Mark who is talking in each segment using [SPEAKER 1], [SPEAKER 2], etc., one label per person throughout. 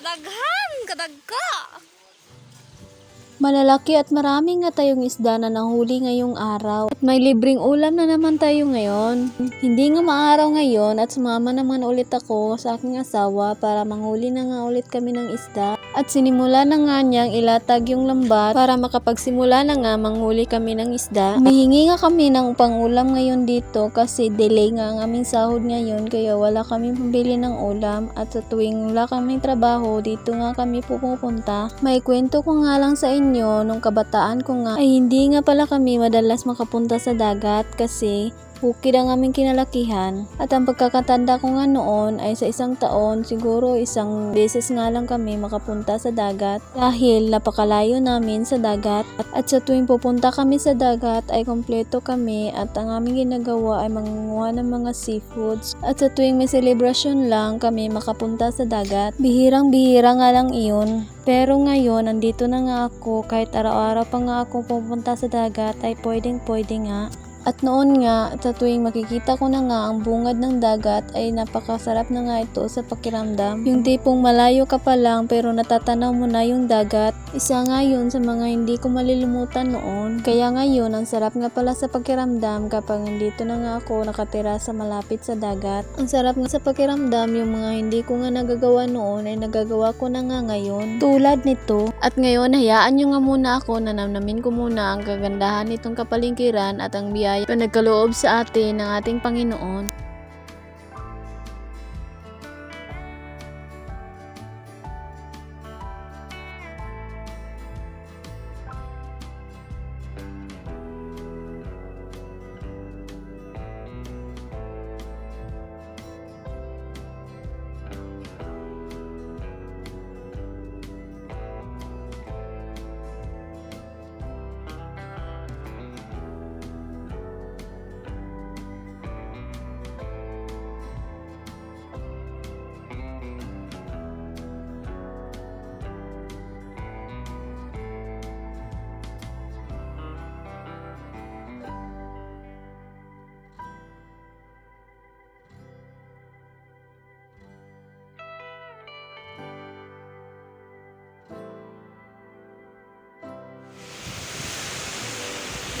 [SPEAKER 1] Kadaghan, kadagka.
[SPEAKER 2] Malalaki at marami nga tayong isda na nahuli ngayong araw. At may libreng ulam na naman tayo ngayon. Hindi nga maaraw ngayon at sumama naman ulit ako sa aking asawa para manghuli na nga ulit kami ng isda. At sinimula na nga niyang ilatag yung lambat para makapagsimula na nga manghuli kami ng isda. Humihingi nga kami ng pangulam ngayon dito kasi delay nga ang aming sahod ngayon kaya wala kami pambili ng ulam at sa tuwing wala kaming trabaho dito nga kami pupunta. May kwento ko nga lang sa inyo nung kabataan ko nga ay hindi nga pala kami madalas makapunta sa dagat kasi bukid ang aming kinalakihan. At ang pagkakatanda ko nga noon ay sa isang taon siguro isang beses nga lang kami makapunta sa dagat dahil napakalayo namin sa dagat. At sa tuwing pupunta kami sa dagat ay kompleto kami at ang aming ginagawa ay mangunguha ng mga seafoods. At sa tuwing may celebration lang kami makapunta sa dagat. Bihirang bihira nga lang iyon. Pero ngayon, nandito na nga ako kahit araw-araw pa nga ako pupunta sa dagat ay pwedeng pwede nga. At noon nga, sa tuwing makikita ko na nga ang bungad ng dagat ay napakasarap na nga ito sa pakiramdam. Yung tipong malayo ka pa lang pero natatanaw mo na yung dagat. Isa nga yun sa mga hindi ko malilimutan noon. Kaya ngayon, ang sarap nga pala sa pakiramdam kapag nandito na nga ako nakatira sa malapit sa dagat. Ang sarap nga sa pakiramdam yung mga hindi ko nga nagagawa noon ay nagagawa ko na nga ngayon. Tulad nito. At ngayon, hayaan nyo nga muna ako na namnamin ko muna ang kagandahan nitong kapalingkiran at ang biyaya na sa atin ng ating Panginoon.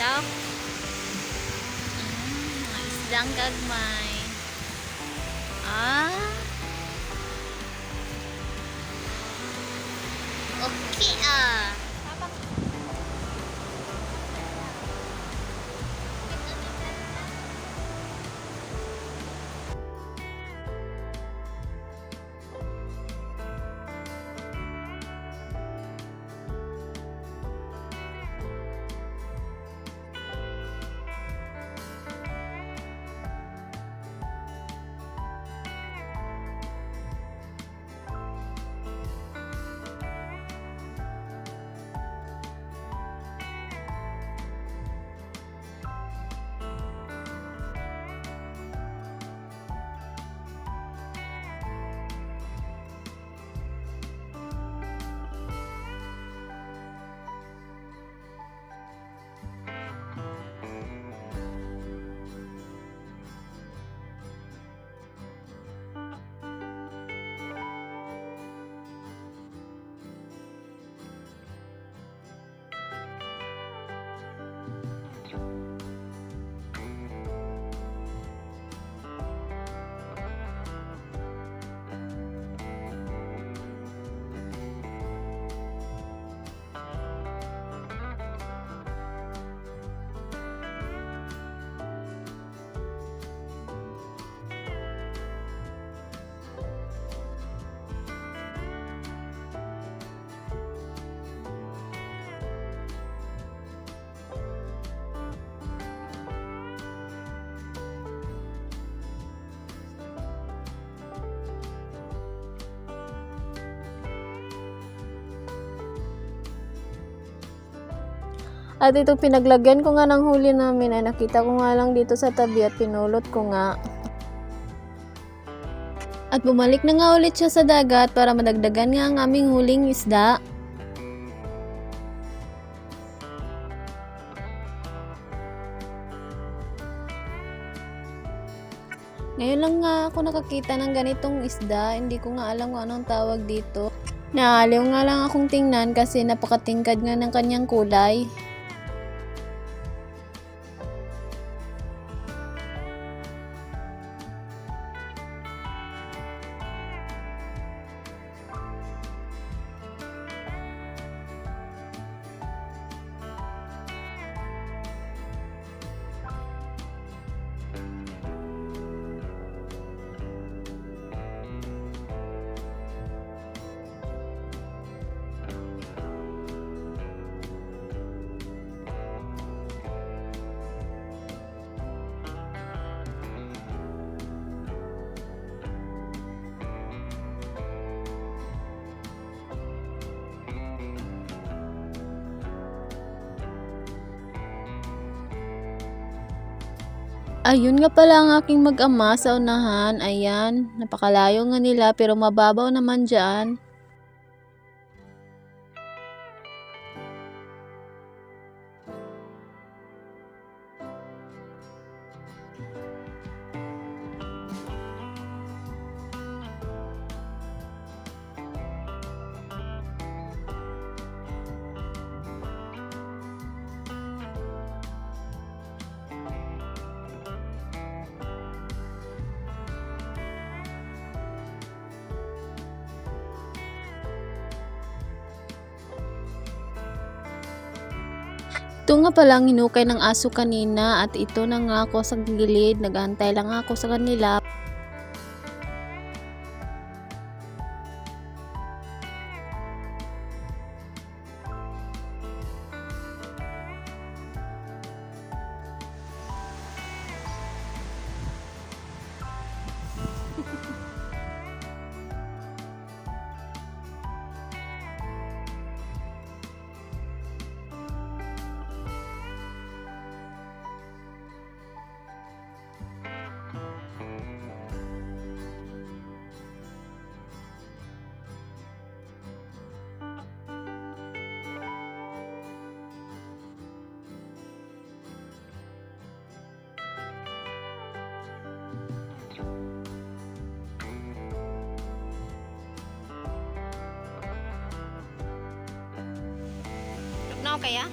[SPEAKER 1] Daw. Mm, mga isdang gagmay. Ah. Okay ah.
[SPEAKER 2] At itong pinaglagyan ko nga ng huli namin ay nakita ko nga lang dito sa tabi at pinulot ko nga. At bumalik na nga ulit siya sa dagat para madagdagan nga ang aming huling isda. Ngayon lang nga ako nakakita ng ganitong isda, hindi ko nga alam kung anong tawag dito. Naaliw nga lang akong tingnan kasi napakatingkad nga ng kanyang kulay. Ayun nga pala ang aking mag-ama sa unahan. Ayan, napakalayo nga nila pero mababaw naman dyan. Ito nga palang hinukay ng aso kanina at ito na nga ako sa gilid. Nagantay lang ako sa kanila.
[SPEAKER 1] No, kaya?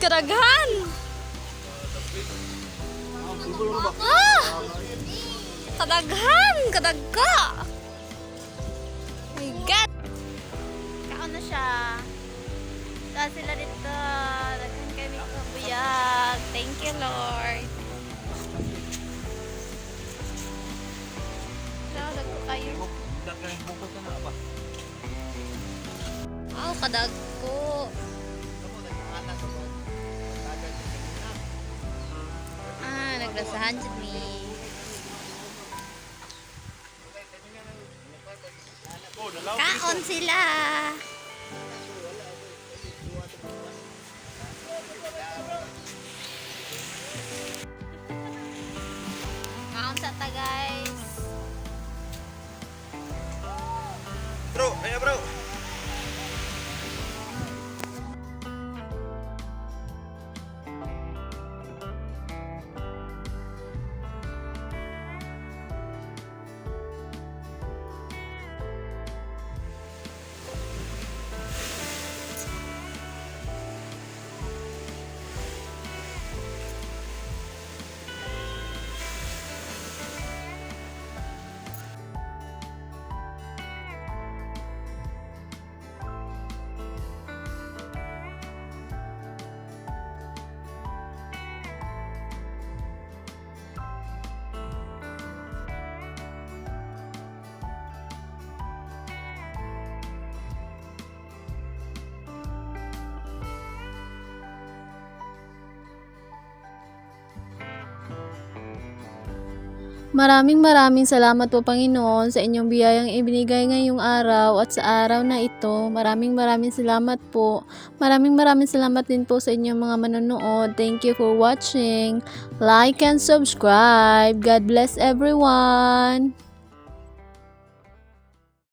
[SPEAKER 1] Karaghan! Ah! Kadaghan! Kadagka! My God! Kaon na siya. Saan sila dito? Daghan kami kabuyag. Thank you, Lord. Dalag ko kayo. Wow, kadag Ah, naglasahan dyan ni. Kaon sila.
[SPEAKER 2] Maraming maraming salamat po Panginoon sa inyong biyayang ibinigay ngayong araw at sa araw na ito. Maraming maraming salamat po. Maraming maraming salamat din po sa inyong mga manonood. Thank you for watching. Like and subscribe. God bless everyone.